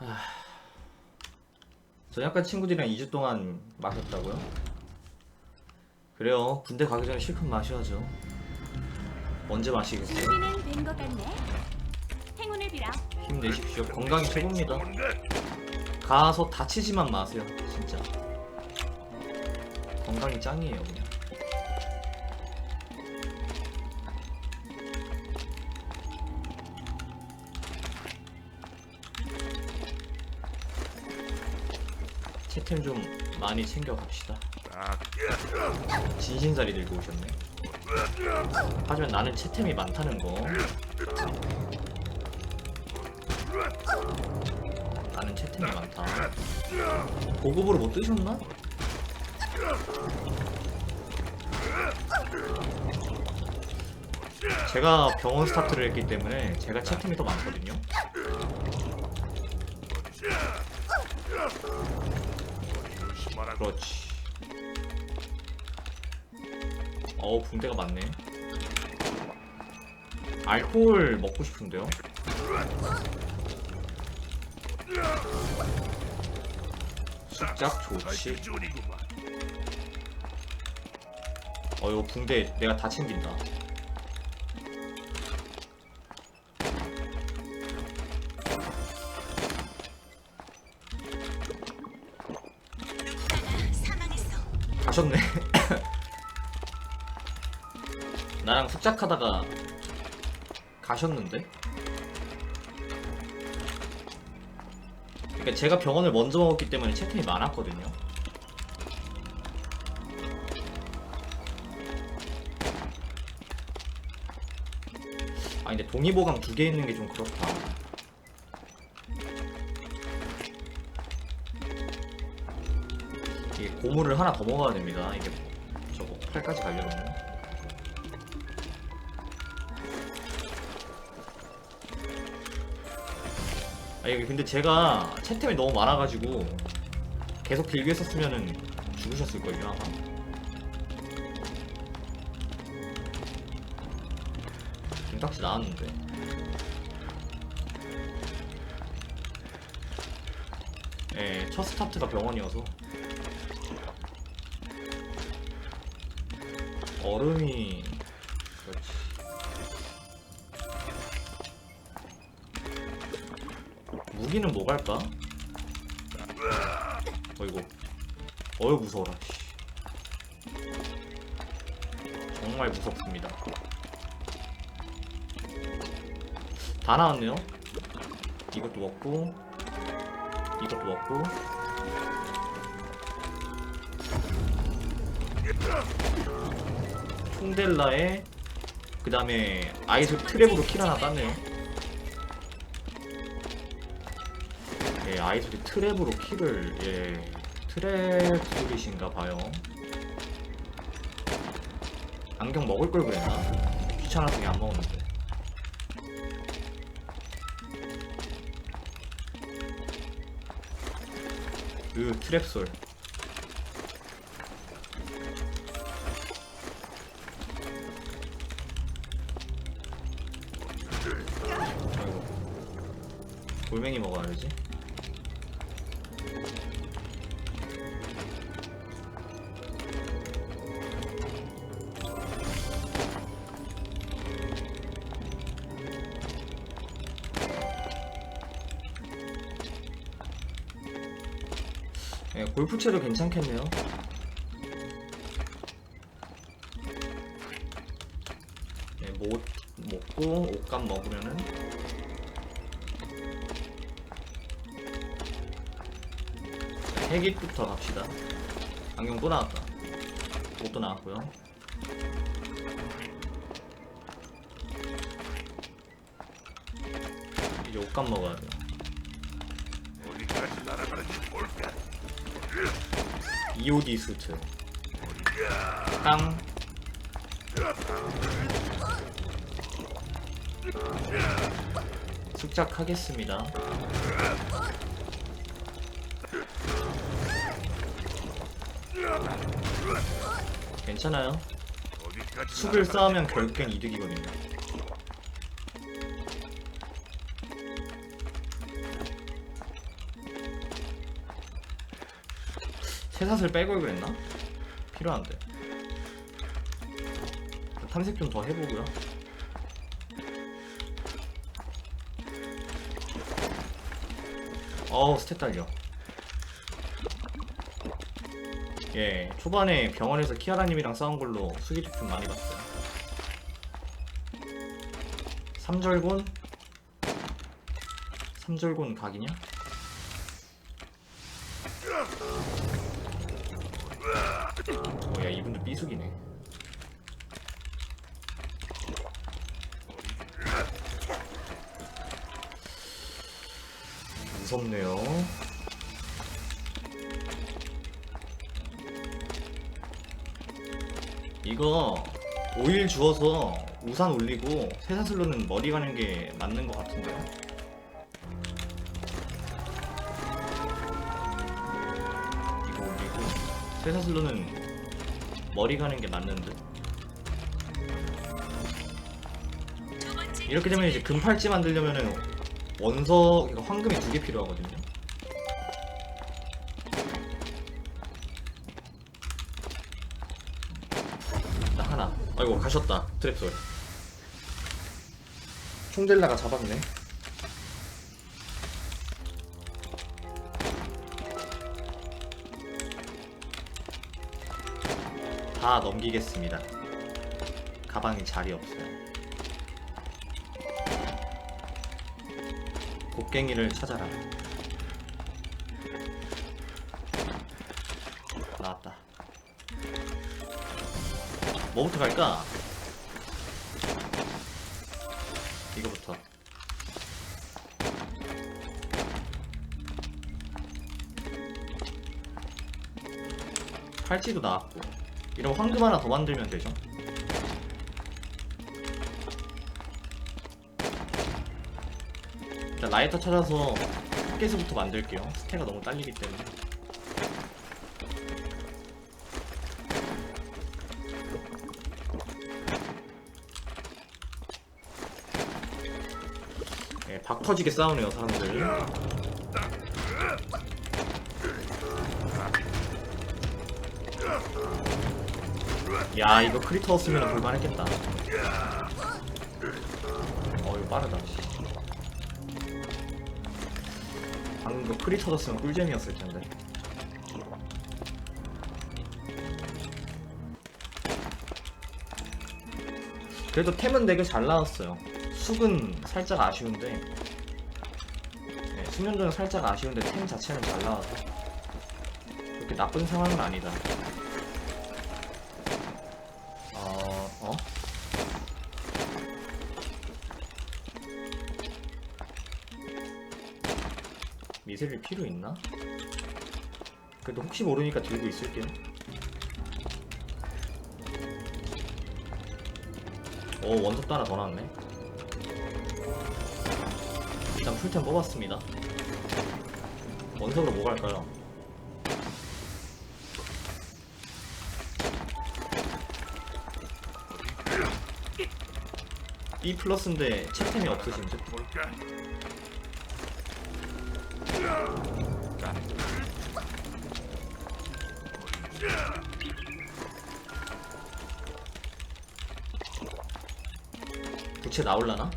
하... 저 약간 친구들이랑 2주 동안 마셨다고요? 그래요. 군대 가기 전에 실컷 마셔야죠. 언제 마시겠어요? 준비는 된 것 같네. 행운을 빌어. 힘내십시오. 건강이 최고입니다. 가서 다치지만 마세요. 진짜. 건강이 짱이에요, 그냥. 채템 좀 많이 챙겨 갑시다. 진신살이 들고 오셨네. 하지만 나는 채템이 많다는 거. 나는 채템이 많다. 고급으로 못 뜨셨나? 제가 병원 스타트를 했기 때문에 제가 채템이 더 많거든요. 그렇지. 어우 붕대가 많네. 알코올 먹고 싶은데요. 숫작 좋지. 어 이거 붕대 내가 다 챙긴다. 나랑 숫작하다가 가셨는데? 그러니까 제가 병원을 먼저 먹었기 때문에 채팅이 많았거든요. 아 근데 동의보감 두개 있는 게 좀 그렇다. 이게 고무를 하나 더 먹어야 됩니다. 이게 저거 팔까지 가려면. 이게 근데 제가 채템이 너무 많아가지고 계속 길게 썼으면은 죽으셨을걸요 아마. 김딱지 나왔는데. 예, 첫 스타트가 병원이어서 얼음이 무기는 뭐 갈까? 어이구 어이 무서워라 씨. 정말 무섭습니다. 다 나왔네요. 이것도 먹고 이것도 먹고. 총델라에 그 다음에 아이스 트랩으로 킬 하나 땄네요 아이소리 트랩으로 킬을 예 트랩 소리신가 봐요. 안경 먹을 걸 그랬나? 귀찮아서 그냥 안 먹었는데. 으 트랩 솔. 골프채도 괜찮겠네요. 예, 못 먹고 옷감 먹으면은 자, 해깃부터 갑시다. 안경 또 나왔다. 옷도 나왔고요. 이제 옷감 먹어야 돼 EOD 수트. 땅. 숙작하겠습니다. 괜찮아요. 숙을 쌓으면? 결국엔 이득이거든요 쇠사슬 빼고 올 그랬나? 필요한데. 탐색 좀 더 해보고요. 어우 스탯 딸려. 예 초반에 병원에서 키아라님이랑 싸운 걸로 수기집 좀 많이 봤어요. 삼절곤? 삼절곤 각이냐? 어야 이분들 삐숙이네. 무섭네요. 이거 오일 주워서 우산 올리고 쇠사슬로는 머리 가는 게 맞는 것 같은데요? 이거 올리고 쇠사슬로는 머리 가는 게 맞는 듯 이렇게 되면 이제 금팔찌 만들려면은 원석 이거 황금이 두 개 필요하거든요. 나 하나. 아이고 가셨다. 트랩솔. 총델라가 잡았네. 다 넘기겠습니다. 가방에 자리 없어요. 곡괭이를 찾아라. 나왔다. 뭐부터 갈까? 이거부터. 팔찌도 나왔고. 이런 황금 하나 더 만들면 되죠. 일단 라이터 찾아서 흑개수부터 만들게요. 스테가 너무 딸리기 때문에. 예, 박 터지게 싸우네요, 사람들. 야, 이거 크리터 없으면 볼만했겠다. 어, 이거 빠르다. 씨. 방금 그 프리 터졌으면 꿀잼이었을 텐데. 그래도 템은 되게 잘 나왔어요. 숙은 살짝 아쉬운데, 네, 숙련도는 살짝 아쉬운데 템 자체는 잘 나와서 그렇게 나쁜 상황은 아니다. 미세릴 필요 있나? 그래도 혹시 모르니까 들고 있을게요. 오 원석도 하나 더 나왔네. 일단 풀템 뽑았습니다. 원석으로 뭐 갈까요? B 플러스인데 채템이 없으신 듯? 부채 나올라나?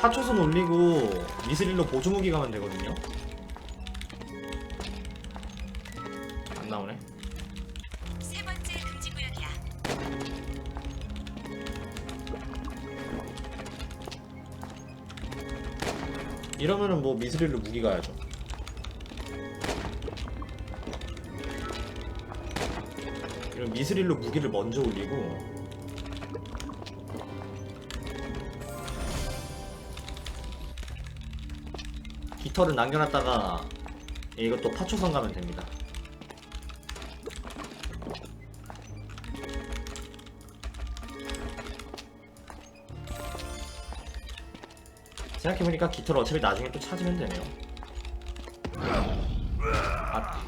파초선 올리고 미스릴로 보조무기 가면 되거든요. 뭐 미스릴로 무기 가야죠. 이런 미스릴로 무기를 먼저 올리고 깃털은 남겨놨다가 이것도 파초선 가면 됩니다. 생각해보니까 깃털 어차피 나중에 또 찾으면 되네요. 아,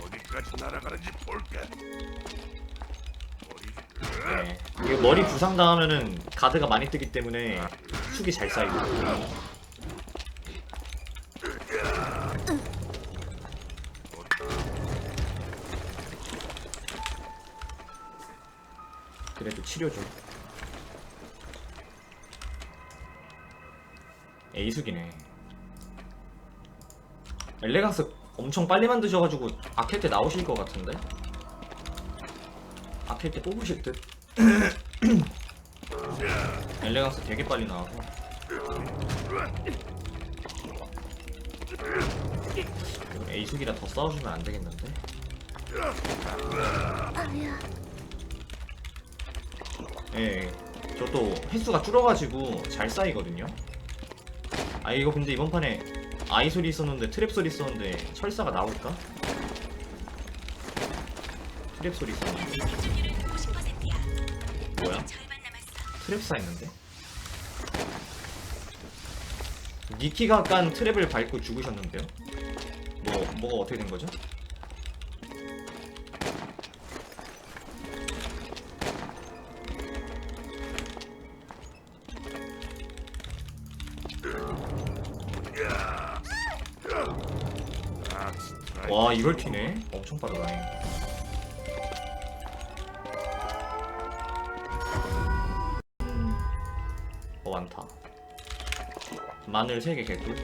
어디까지 날아가는지 볼까? 네. 이게 머리 부상 당하면은 가드가 많이 뜨기 때문에 축이 잘 쌓이고. 그래도 치료 좀. 에이숙이네. 엘레강스 엄청 빨리 만드셔가지고 아켈 때 나오실 것 같은데? 아켈 때 뽑으실 듯? 엘레강스 되게 빨리 나와서 에이숙이라 더 싸워주면 안 되겠는데? 예, 저도 횟수가 줄어가지고 잘 쌓이거든요. 아 이거 근데 이번 판에 아이 소리 있었는데 트랩 소리 있었는데 철사가 나올까? 트랩 소리 있었는데 생존율은 50%야. 뭐야? 절반 남았어. 트랩 쌓였는데? 니키가 깐 트랩을 밟고 죽으셨는데요? 뭐 뭐가 어떻게 된 거죠? 와 이걸 튀네? 엄청 빠르다. 음, 어 많다. 마늘 3개 개꿀.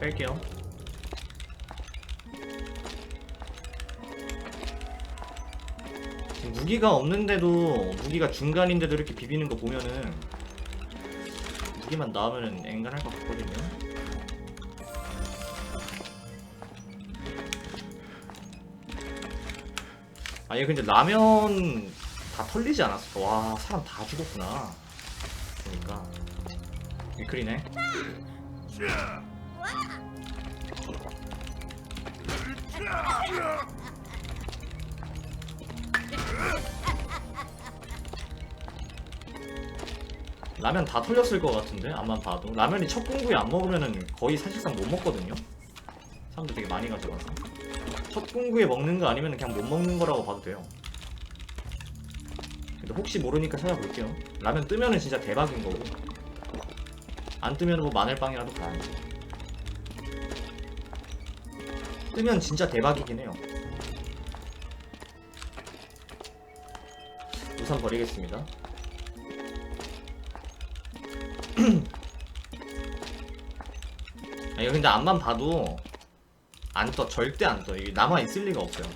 뺄게요. 무기가 없는데도 무기가 중간인데도 이렇게 비비는 거 보면은 무기만 나오면은 앵간할 것 같거든요. 아얘 근데 라면 다 털리지 않았을까? 와 사람 다 죽었구나. 그러니까 위클이네. 라면 다 털렸을 것 같은데 앞만 봐도. 라면이 첫 공구에 안 먹으면은 거의 사실상 못 먹거든요. 사람들 되게 많이 가져가서. 첫 공구에 먹는 거 아니면 그냥 못 먹는 거라고 봐도 돼요. 근데 혹시 모르니까 찾아볼게요. 라면 뜨면은 진짜 대박인 거고. 안 뜨면 뭐 마늘빵이라도 가야지 뜨면 진짜 대박이긴 해요. 우선 버리겠습니다. 아, 이거 근데 앞만 봐도 안 떠. 절대 안 떠. 이게 남아 있을 리가 없어요.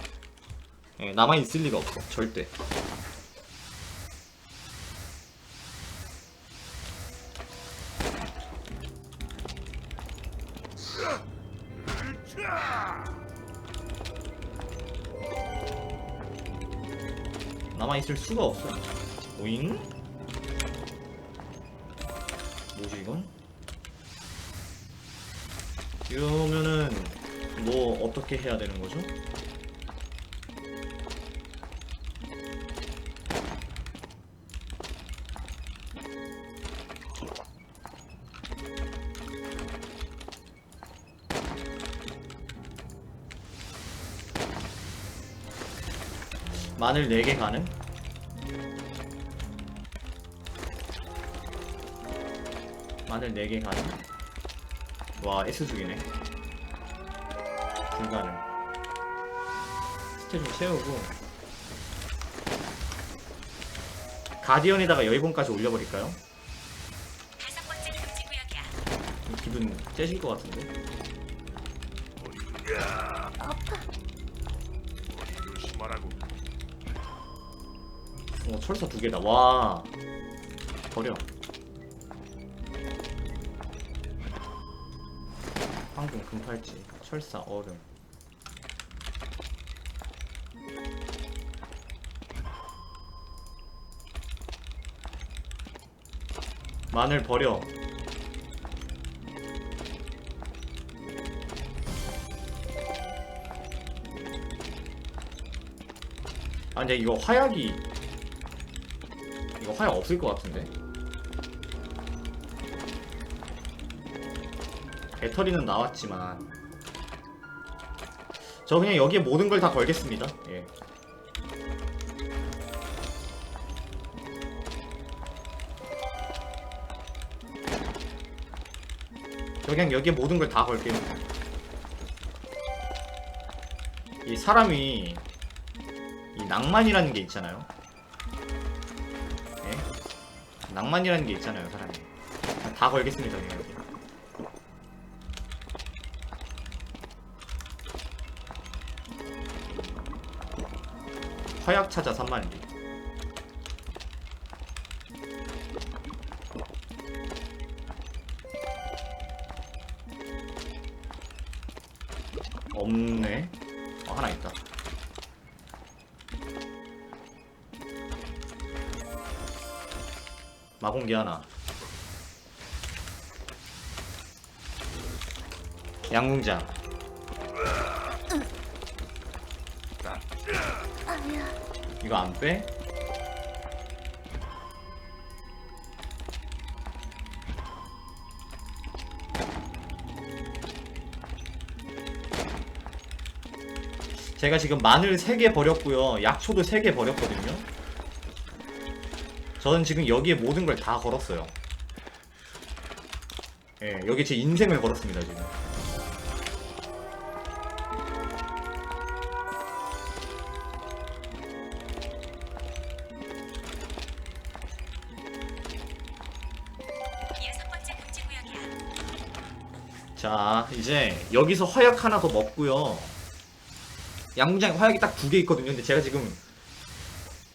예, 남아 있을 리가 없어. 절대. 남아 있을 수가 없어. 오잉? 어떻게 해야 되는 거죠? 마늘 4개 가능? 마늘 4개 가능? 와 S숙이네 불가능 스탯 좀 채우고 가디언에다가 여의봉까지 올려버릴까요? 기분 째실 것 같은데. 어 철사 두 개다 와 버려 황금 금팔찌 철사 얼음 마늘 버려 아 근데 이거 화약이 이거 화약 없을 것 같은데 배터리는 나왔지만 저 그냥 여기에 모든 걸 다 걸겠습니다. 예. 그냥 여기에 모든 걸 다 걸게요. 이 사람이 이 낭만이라는 게 있잖아요. 예? 낭만이라는 게 있잖아요, 사람이. 다 걸겠습니다, 그냥 여기. 화약 찾아 3만리 없네. 어 하나 있다. 마공기 하나. 양궁장. 이거 안 빼? 제가 지금 마늘 3개 버렸고요. 약초도 3개 버렸거든요. 저는 지금 여기에 모든 걸 다 걸었어요. 예, 여기 제 인생을 걸었습니다 지금. 자 이제 여기서 화약 하나 더 먹고요 양궁장에 화약이 딱 두 개 있거든요. 근데 제가 지금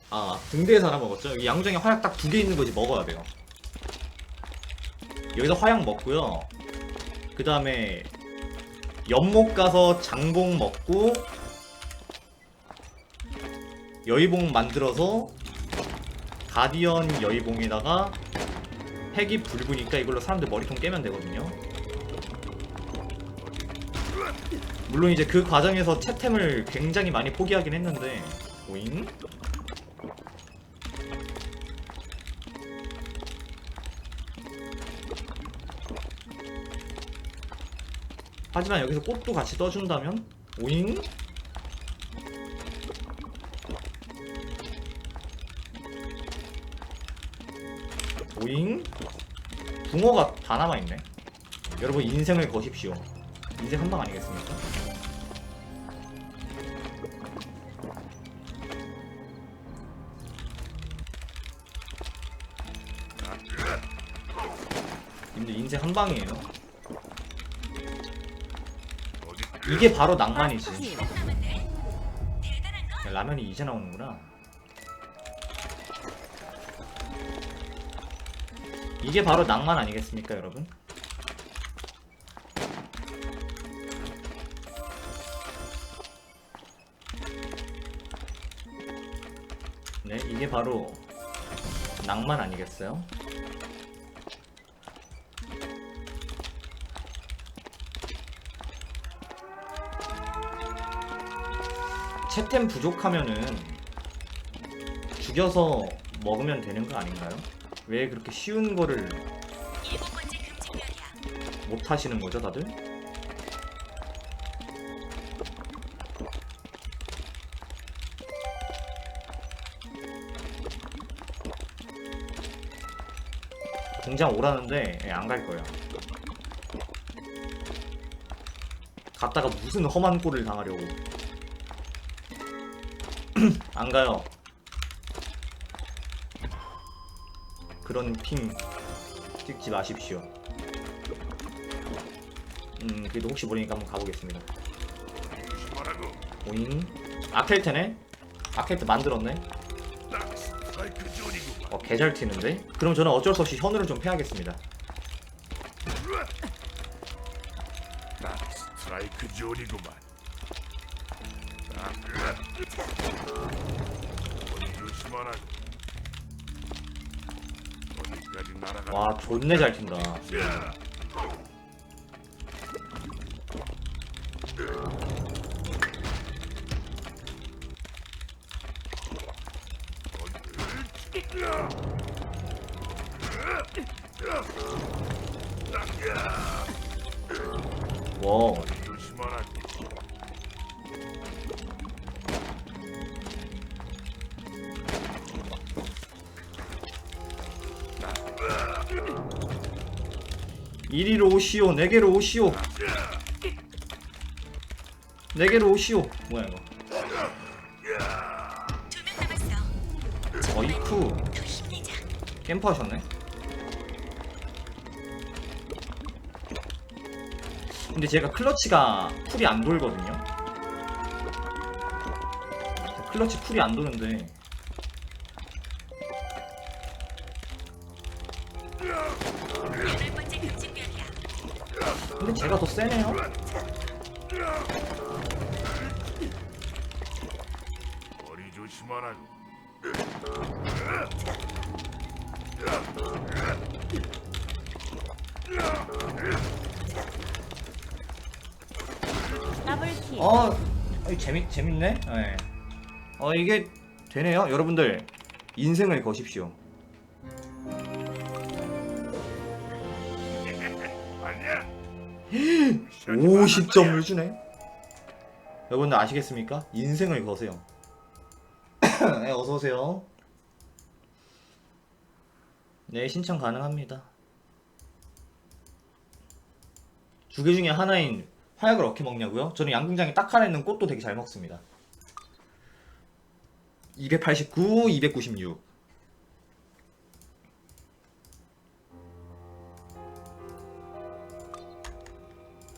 아 등대에서 하나 먹었죠? 여기 양궁장에 화약 딱 두 개 있는 거지 먹어야 돼요. 여기서 화약 먹고요. 그 다음에 연못 가서 장봉 먹고 여의봉 만들어서 가디언 여의봉에다가 핵이 붉으니까 이걸로 사람들 머리통 깨면 되거든요 물론 이제 그 과정에서 채템을 굉장히 많이 포기하긴 했는데 오잉? 하지만 여기서 꽃도 같이 떠준다면 오잉? 오잉? 붕어가 다 남아있네 여러분 인생을 거십시오 인생 한방 아니겠습니까? 님들 인생 한 방이에요. 이게 바로 낭만이지. 야, 라면이 이제 나오는구나. 이게 바로 낭만 아니겠습니까, 여러분? 네, 이게 바로 낭만 아니겠어요? 채템 부족하면은 죽여서 먹으면 되는 거 아닌가요? 왜 그렇게 쉬운 거를. 못 하시는 거죠, 다들? 공장 오라는데 예, 안갈 거예요. 갔다가 무슨 험한 꼴을 당하려고. 안 가요. 그런 핑 찍지 마십시오. 음, 그래도 혹시 모르니까 한번 가보겠습니다. 오잉? 아켈테네? 아켈테 만들었네? 어, 개잘 튀는데? 그럼 저는 어쩔 수 없이 현우를 좀 패야겠습니다. 딱 스트라이크 존이구만. 어디. 어디까지 날아가? 와, 존내 잘 튄다. 야! 와. 이리로 오시오, 내게로 오시오. 내게로 오시오. 뭐야 이거? 어이쿠. 어, 캠프하셨네. 근데 제가 클러치가 풀이 안 돌거든요 클러치 풀이 안 도는데. 근데 제가 더 세네요 재밌 재밌네. 네. 어 이게 되네요, 여러분들 인생을 거십시오. 아니야. 50점을 주네. 여러분들 아시겠습니까? 인생을 거세요. 네, 어서 오세요. 네, 신청 가능합니다. 두 개 중에 하나인 화약을 어떻게 먹냐고요? 저는 양궁장에 딱 하나 있는 꽃도 되게 잘 먹습니다. 289, 296.